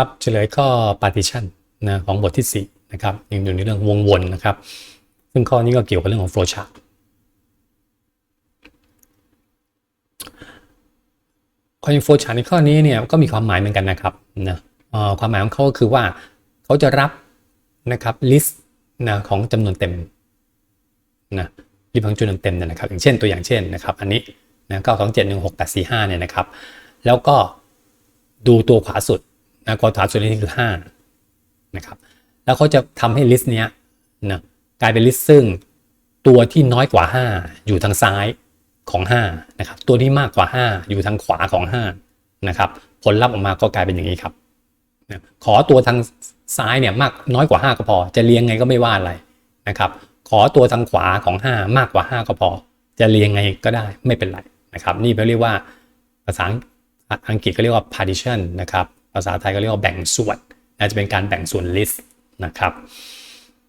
ครับเฉลยข้อ partition นะของบทที่ 4 นะครับยังอยู่ในเรื่องวงวนนะครับ ซึ่งข้อนี้ก็เกี่ยวกับเรื่องของ flow chart ข้อยิง flow chart ในข้อนี้เนี่ยก็มีความหมายเหมือนกันนะครับนะความหมายของเขาก็คือว่าเขาจะรับนะครับ list นะของจำนวนเต็มนะรีบของจำนวนเต็มเนี่ยนะครับอย่างเช่นตัวอย่างเช่นนะครับ อันนี้นะ9 2 7 1 6 8 4 5เนี่ยนะครับ แล้วก็ดูตัวขวาสุด นะตัวขวาสุดนี่คือ5นะครับแล้วเขาจะทำให้ลิสต์เนี้ยนะกลายเป็นลิสต์ซึ่งตัวที่น้อยกว่า 5 อยู่ทางซ้ายของ5นะครับตัวที่มากกว่า 5 อยู่ทางขวาของ5นะครับผลลัพธ์ออกมาก็กลายเป็นอย่างนี้ครับนะขอตัวทางซ้ายเนี่ยมากน้อยกว่า 5 ก็พอ จะเรียงไงก็ไม่ว่าอะไรนะครับขอตัวทางขวาของ 5 มากกว่า 5 ก็พอ จะเรียงไงก็ได้ไม่เป็นไรนะครับนี่เขาเรียกว่าภาษาอังกฤษก็เรียกว่า partition นะครับ ภาษาไทยก็เรียกว่าแบ่งส่วนนะจะเป็นการแบ่งส่วน list นะครับ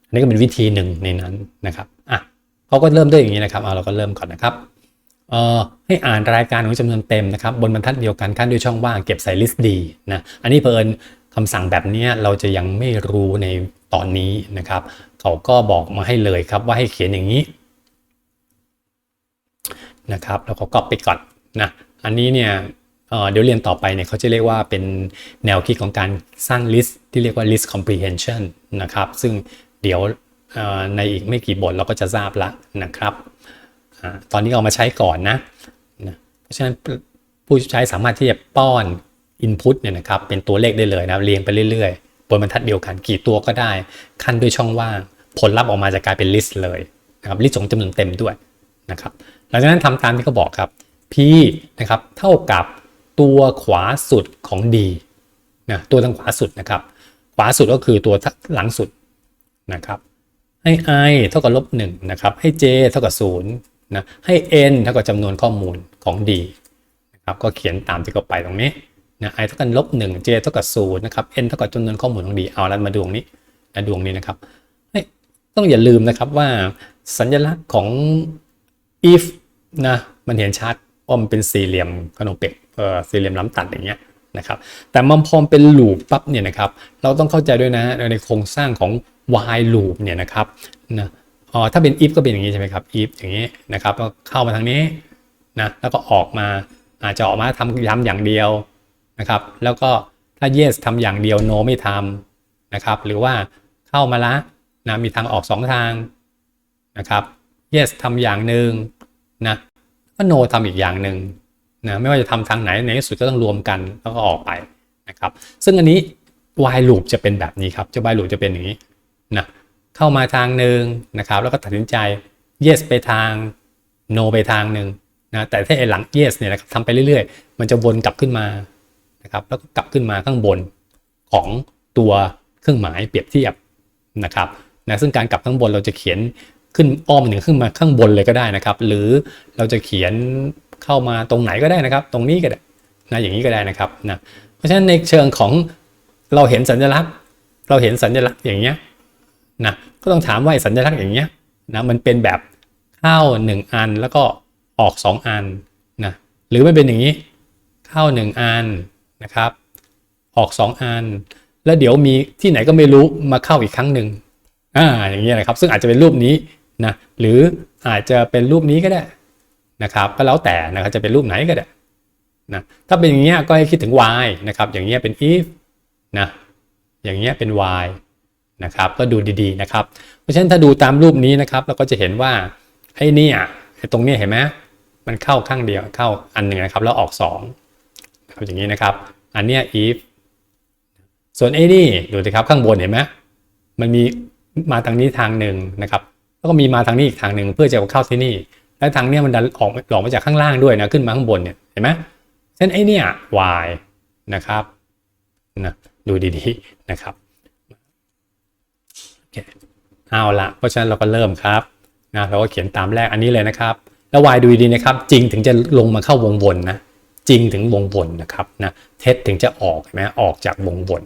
อันนี้ก็เป็นวิธีหนึ่งในนั้นนะครับอะเขาก็เริ่มด้วยอย่างนี้นะครับเอาเราก็เริ่มก่อนนะครับเอ่อให้อ่านรายการของจำนวนเต็มนะครับ บนบรรทัดเดียวกันขั้นด้วยช่องว่างเก็บใส่ลิสต์ดีนะอันนี้เพลินคำสั่งแบบนี้เราจะยังไม่รู้ในตอนนี้นะครับ เขาก็บอกมาให้เลยครับว่าให้เขียนอย่างนี้นะครับแล้วก็ก๊อปไปก่อนนะอันนี้เนี่ย เดี๋ยวเรียนต่อไปเนี่ยเขาจะเรียกว่าเป็นแนวคิดของการสร้าง list ที่เรียกว่า list comprehension นะครับ ซึ่งเดี๋ยวในอีกไม่กี่บทเราก็จะทราบละนะครับอตอนนี้เอามาใช้ก่อนนะนะ เพราะฉะนั้นผู้ใช้สามารถที่จะป้อน input เนี่ยนะครับเป็นตัวเลขได้เลยนะเรียงไปเรื่อยๆ บนบรรทัดเดียวกันกี่ตัวก็ได้ ขั้นด้วยช่องว่าง ผลลัพธ์ออกมาจะกลายเป็น list เลยนะครับลิสต์ของจำนวนเต็มด้วยนะครับหลังจากนั้นทำตามที่เขาบอกครับ p นะครับเท่ากับ ตัวขวาสุดของ d นะตัวทางขวาสุดนะครับ ขวาสุดก็คือตัวหลังสุดนะครับให้ i เท่ากับลบหนึ่งนะครับให้ j เท่ากับศูนย์นะให้ n เท่ากับจำนวนข้อมูลของ d นะครับก็เขียนตามที่เขาไปตรงนี้นะ i เท่ากับลบหนึ่ง j เท่ากับศูนย์นะครับ n เท่ากับจำนวนข้อมูลของ d เอาแล้วมาดวงนี้นะดวงนี้นะครับต้องอย่าลืมนะครับว่าสัญลักษณ์ของ if นะมันเห็นชัด ว่ามันเป็นสี่เหลี่ยมขนมเป็ดเออสี่เหลี่ยมล้ำตัดอย่างเงี้ยนะครับแต่มันพอมเป็นลูปปั๊บเนี่ยนะครับเราต้องเข้าใจด้วยนะในโครงสร้างของ while loop เนี่ยนะครับนะอ๋อถ้าเป็น if ก็เป็นอย่างนี้ใช่ไหมครับ if อย่างนี้นะครับก็เข้ามาทางนี้นะแล้วก็ออกมาอาจจะออกมาทำย้ำอย่างเดียวนะครับแล้วก็ถ้า yes ทำอย่างเดียว no ไม่ทำนะครับหรือว่าเข้ามาละนะมีทางออกสองทางนะครับ yes ทำอย่างหนึ่งนะ ก็ no ทำอีกอย่างหนึ่งนะไม่ว่าจะทำทางไหนในที่สุดก็ต้องรวมกันแล้วก็ออกไปนะครับ ซึ่งอันนี้ while loop จะเป็นแบบนี้ครับจะ while loop จะเป็นอย่างนี้นะเข้ามาทางหนึ่งนะครับ แล้วก็ตัดสินใจ yes ไปทาง no ไปทางหนึ่งนะแต่ถ้าไอหลัง yes เนี่ยนะครับทำไปเรื่อยๆ มันจะวนกลับขึ้นมานะครับ แล้วก็กลับขึ้นมาข้างบนของตัวเครื่องหมายเปรียบเทียบนะครับนะซึ่งการกลับข้างบนเราจะเขียน ขึ้นอ้อมหนึ่งขึ้นมาข้างบนเลยก็ได้นะครับ หรือเราจะเขียนเข้ามาตรงไหนก็ได้นะครับ ตรงนี้ก็ได้นะอย่างนี้ก็ได้นะครับนะเพราะฉะนั้นในเชิงของเราเห็นสัญลักษณ์ เราเห็นสัญลักษณ์อย่างเงี้ยนะก็ต้องถามว่าสัญลักษณ์อย่างเงี้ยนะมันเป็นแบบเข้าหนึ่งอันแล้วก็ออกสองอันนะหรือไมันเป็นอย่างนี้เข้าหนึ่งอันนะครับ ออกสองอัน แล้วเดี๋ยวมีที่ไหนก็ไม่รู้มาเข้าอีกครั้งหนึ่งอ่าอย่างเงี้ยนะครับ ซึ่งอาจจะเป็นรูปนี้ นะหรืออาจจะเป็นรูปนี้ก็ได้นะครับก็แล้วแต่นะครับจะเป็นรูปไหนก็ได้นะถ้าเป็นอย่างเงี้ยก็ให้คิดถึง y นะครับอย่างเงี้ยเป็น if นะอย่างเงี้ยเป็น y นะครับก็ดูดีๆนะครับ เพราะฉะนั้นถ้าดูตามรูปนี้นะครับเราก็จะเห็นว่าไอ้นี่อะไอ้ตรงนี้เห็นไหมมันเข้าข้างเดียวเข้าอันหนึ่งนะครับแล้วออก2ครับอย่างนี้นะครับ อันเนี้ย if ส่วนไอ้นี่ดูสิครับข้างบนเห็นไหมมันมีมาทางนี้ทางหนึ่งนะครับ แล้วก็มีมาทางนี้อีกทางหนึ่งเพื่อจะเข้าที่นี่ และทางเนี้ยมันดันออกหลอกมาจากข้างล่างด้วยนะขึ้นมาข้างบนเนี่ยเห็นไหมเส้นไอ้เนี่ย y นะครับนะดูดีๆนะครับโอเคเอาละเพราะฉะนั้นเราก็เริ่มครับนะเราก็เขียนตามแรกอันนี้เลยนะครับ แล้ว y ดูดีๆนะครับ จริงถึงจะลงมาเข้าวงวนนะจริงถึงวงวนนะครับนะเท็จถึงจะออกเห็นไหมออกจากวงวน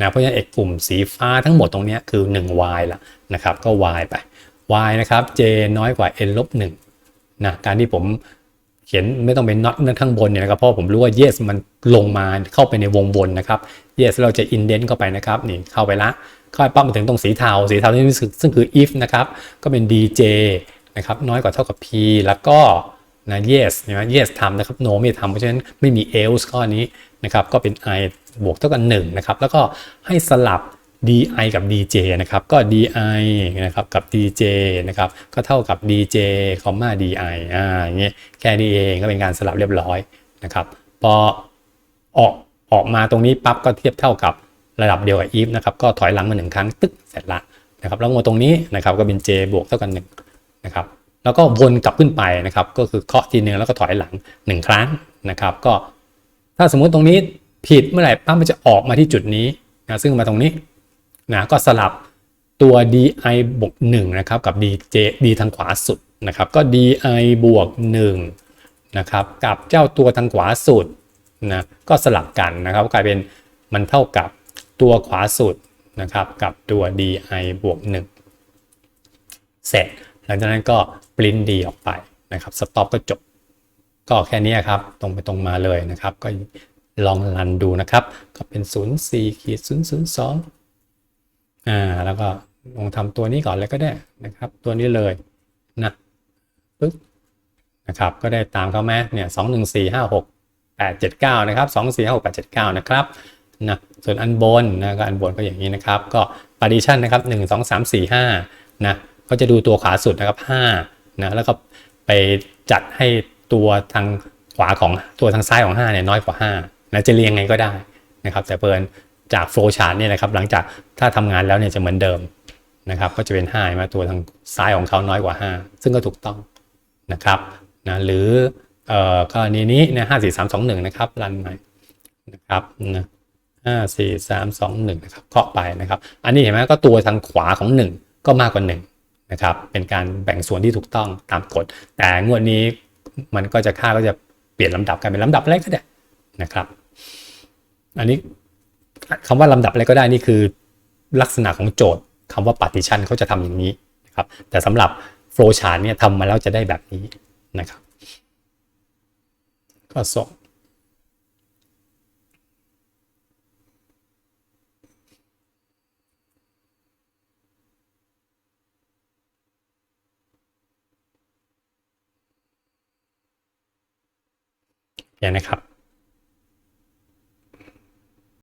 นะเพราะฉะนั้นเอกกลุ่มสีฟ้าทั้งหมดตรงนี้คือ 1y ละนะครับก็ y ไป y นะครับ j น้อยกว่า n ลบ1นะการที่ผมเขียนไม่ต้องเป็น not นั่นข้างบนเนี่ยนะครับเพราะผมรู้ว่า yes มันลงมาเข้าไปในวงวนนะครับ yes เราจะ indent เข้าไปนะครับนี่เข้าไปละเข้าไปปั๊บมาถึงตรงสีเทาสีเทานี่ซึ่งคือ if นะครับก็เป็น dj นะครับน้อยกว่าเท่ากับ p แล้วก็นะ yes นะ yes ทำนะครับ no ไม่ทำเพราะฉะนั้นไม่มี else ข้อนี้นะครับก็เป็น i บวกเท่ากับ1นะครับแล้วก็ให้สลับ di กับ dj นะครับ ก็ di นะครับกับ dj นะครับ ก็เท่ากับ dj คอมมา di อ่าอย่างเงี้ยแค่นี้เองก็เป็นการสลับเรียบร้อยนะครับ พอออกออกมาตรงนี้ปั๊บก็เทียบเท่ากับระดับเดียวกับ if นะครับ ก็ถอยหลังมาหนึ่งครั้งตึ๊กเสร็จละนะครับ แล้วมาตรงนี้นะครับก็เป็น j บวกเท่ากับ1นะครับ แล้วก็วนกลับขึ้นไปนะครับ ก็คือเคาะทีนึงแล้วก็ถอยหลัง 1 ครั้งนะครับ ก็ถ้าสมมุติตรงนี้ผิดเมื่อไหร่ปั๊บมันจะออกมาที่จุดนี้นะซึ่งมาตรงนี้ นะก็สลับตัว di บวก1นะครับกับ dj d ทางขวาสุดนะครับก็ di บวก1นะครับกับเจ้าตัวทางขวาสุดนะก็สลับกันนะครับกลายเป็นมันเท่ากับตัวขวาสุดนะครับกับตัว di บวก1เสร็จ หลังจากนั้นก็ปริ้น d ออกไปนะครับสต็อปก็จบ ก็แค่นี้ครับตรงไปตรงมาเลยนะครับ ก็ลองรันดูนะครับ ก็เป็น 0 4ขีด0 0 2 อ่าแล้วก็ลองทำตัวนี้ก่อนเลยก็ได้นะครับ ตัวนี้เลยนะปึ๊บนะครับ ก็ได้ตามเขาไหมเนี่ยสองหนึ่งสี่ห้าหกแปดเจ็ดเก้านะครับสองสี่ห้าหกแปดเจ็ดเก้านะครับนะส่วนอันบนนะก็อันบนก็อย่างนี้นะครับ ก็ partition นะครับหนึ่งสองสามสี่ห้านะก็จะดูตัวขวาสุดนะครับห้านะแล้วก็ไปจัดให้ตัวทางขวาของตัวทางซ้ายของ5เนี่ยน้อยกว่า5นะจะเรียงไงก็ได้นะครับ แต่เปิน จากโฟล์ชาร์ตเนี่ยนะครับหลังจากถ้าทำงานแล้วเนี่ยจะเหมือนเดิมนะครับก็จะเป็น5มาตัวทางซ้ายของเขาน้อยกว่า 5 ซึ่งก็ถูกต้องนะครับนะหรือเอ่อกรณีนี้นี่ยห้าสี่สามสองหนึ่งนะครับรันใหม่นะครับนะห้าสี่สามสองหนึ่งนะครับเคาะไปนะครับ อันนี้เห็นไหมก็ตัวทางขวาของ 1 ก็มากกว่า 1 นะครับ เป็นการแบ่งส่วนที่ถูกต้องตามกฎ แต่งวดนี้มันก็จะค่าก็จะเปลี่ยนลำดับกันเป็นลำดับอะไรก็ได้นะครับ อันนี้ คำว่าลำดับอะไรก็ได้นี่คือ ลักษณะของโจทย์คำว่า partition เขาจะทำอย่างนี้นะครับแต่สำหรับ flow chart เนี่ยทำมาแล้วจะได้แบบนี้นะครับก็ส่งอย่างนะครับ